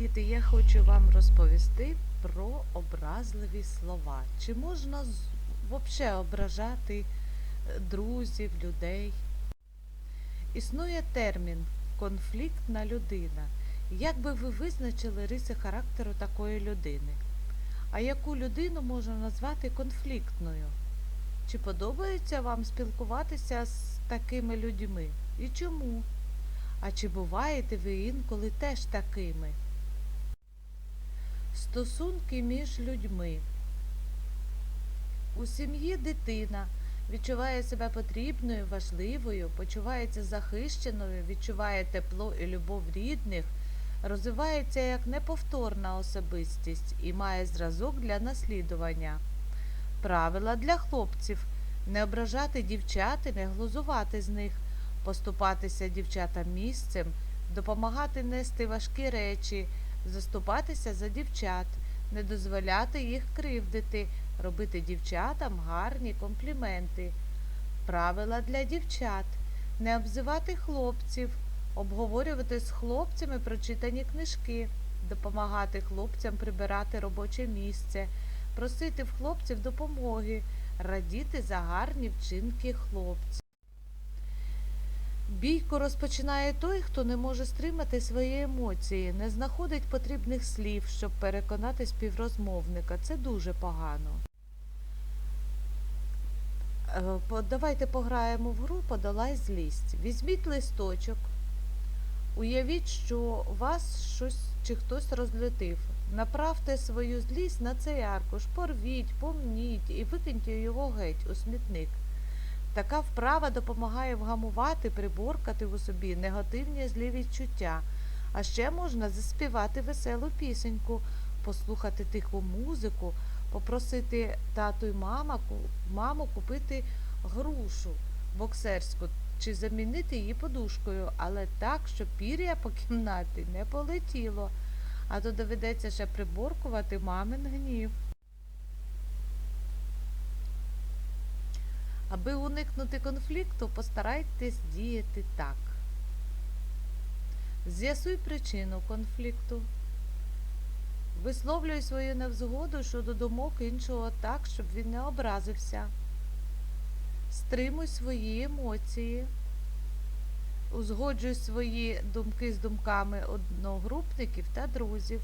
Діти, я хочу вам розповісти про образливі слова. Чи можна взагалі ображати е, друзів, людей? Існує термін конфліктна людина. Як би ви визначили риси характеру такої людини? А яку людину можна назвати конфліктною? Чи подобається вам спілкуватися з такими людьми? І чому? А чи буваєте ви інколи теж такими? Стосунки між людьми. У сім'ї дитина відчуває себе потрібною, важливою, почувається захищеною, відчуває тепло і любов рідних, розвивається як неповторна особистість і має зразок для наслідування. Правила для хлопців не ображати дівчат і не глузувати з них, поступатися дівчатам місцем, допомагати нести важкі речі, заступатися за дівчат, не дозволяти їх кривдити, робити дівчатам гарні компліменти. Правила для дівчат не обзивати хлопців, обговорювати з хлопцями прочитані книжки, допомагати хлопцям прибирати робоче місце, просити в хлопців допомоги, радіти за гарні вчинки хлопців. Бійку розпочинає той, хто не може стримати свої емоції, не знаходить потрібних слів, щоб переконати співрозмовника. Це дуже погано. Е, Давайте пограємо в гру Подолай злість. Візьміть листочок, уявіть, що вас щось чи хтось розлютив. Направте свою злість на цей аркуш, порвіть, помніть і викиньте його геть у смітник. Така вправа допомагає вгамувати, приборкати у собі негативні злі відчуття. А ще можна заспівати веселу пісеньку, послухати тиху музику, попросити тату й мама, маму купити грушу боксерську чи замінити її подушкою, але так, щоб пір'я по кімнаті не полетіло, а то доведеться ще приборкувати мамин гнів. Аби уникнути конфлікту, постарайтесь діяти так. З'ясуй причину конфлікту. Висловлюй свою невзгоду щодо думок іншого так, щоб він не образився. Стримуй свої емоції. Узгоджуй свої думки з думками одногрупників та друзів.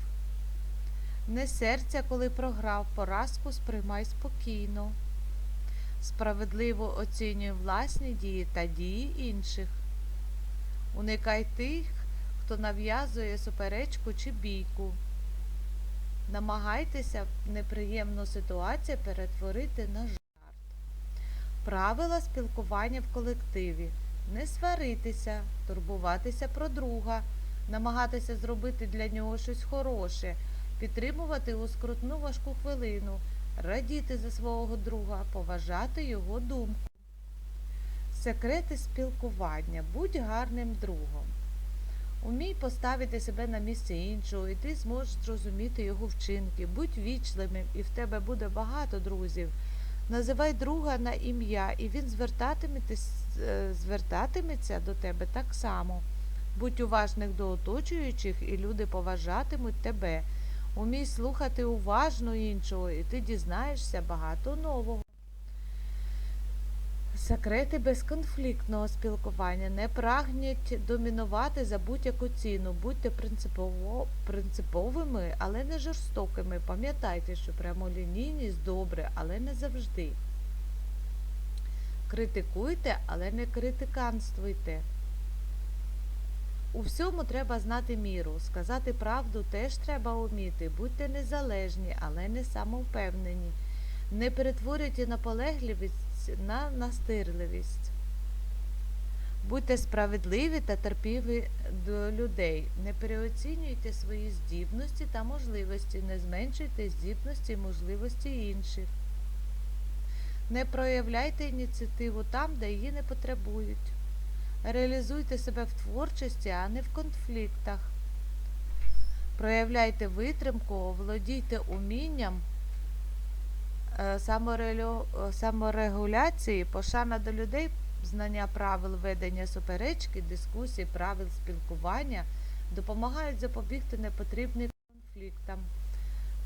Не серця, коли програв, поразку сприймай спокійно. Справедливо оцінюй власні дії та дії інших. Уникай тих, хто нав'язує суперечку чи бійку. Намагайтеся неприємну ситуацію перетворити на жарт. Правила спілкування в колективі. Не сваритися, турбуватися про друга, намагатися зробити для нього щось хороше, підтримувати у скрутну важку хвилину, радіти за свого друга, поважати його думку. Секрети спілкування. Будь гарним другом. Умій поставити себе на місце іншого, і ти зможеш зрозуміти його вчинки. Будь вічливим, і в тебе буде багато друзів. Називай друга на ім'я, і він е, звертатиметься до тебе так само. Будь уважних до оточуючих, і люди поважатимуть тебе. Умій слухати уважно іншого, і ти дізнаєшся багато нового. Секрети безконфліктного спілкування не прагніть домінувати за будь-яку ціну. Будьте принципово, принциповими, але не жорстокими. Пам'ятайте, що прямолінійність добре, але не завжди. Критикуйте, але не критиканствуйте. У всьому треба знати міру. Сказати правду теж треба вміти. Будьте незалежні, але не самовпевнені. Не перетворюйте наполегливість на настирливість. Будьте справедливі та терпіві до людей. Не переоцінюйте свої здібності та можливості, не зменшуйте здібності і можливості інших. Не проявляйте ініціативу там, де її не потребують. Реалізуйте себе в творчості, а не в конфліктах. Проявляйте витримку, оволодійте умінням е, е, саморегуляції, пошана до людей, знання правил ведення суперечки, дискусій, правил спілкування, допомагають запобігти непотрібним конфліктам.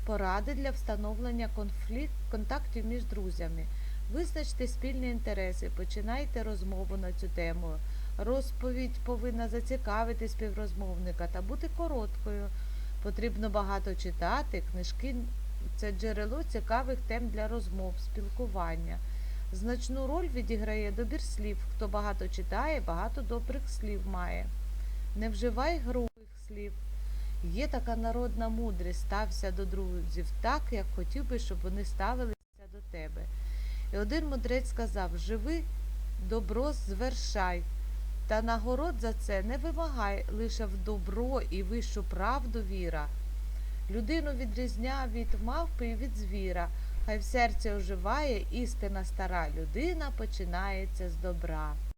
Поради для встановлення конфлікт, контактів між друзями. Визначте спільні інтереси, починайте розмову на цю тему. Розповідь повинна зацікавити співрозмовника та бути короткою. Потрібно багато читати, книжки це джерело цікавих тем для розмов, спілкування. Значну роль відіграє добір слів. Хто багато читає, багато добрих слів має. Не вживай грубих слів. Є така народна мудрість, стався до друзів так, як хотів би, щоб вони ставилися до тебе. І один мудрець сказав: Живи, добро звершай, та нагород за це не вимагай лише в добро і вищу правду віра. Людину відрізня від мавпи і від звіра. Хай в серці оживає істина стара людина починається з добра.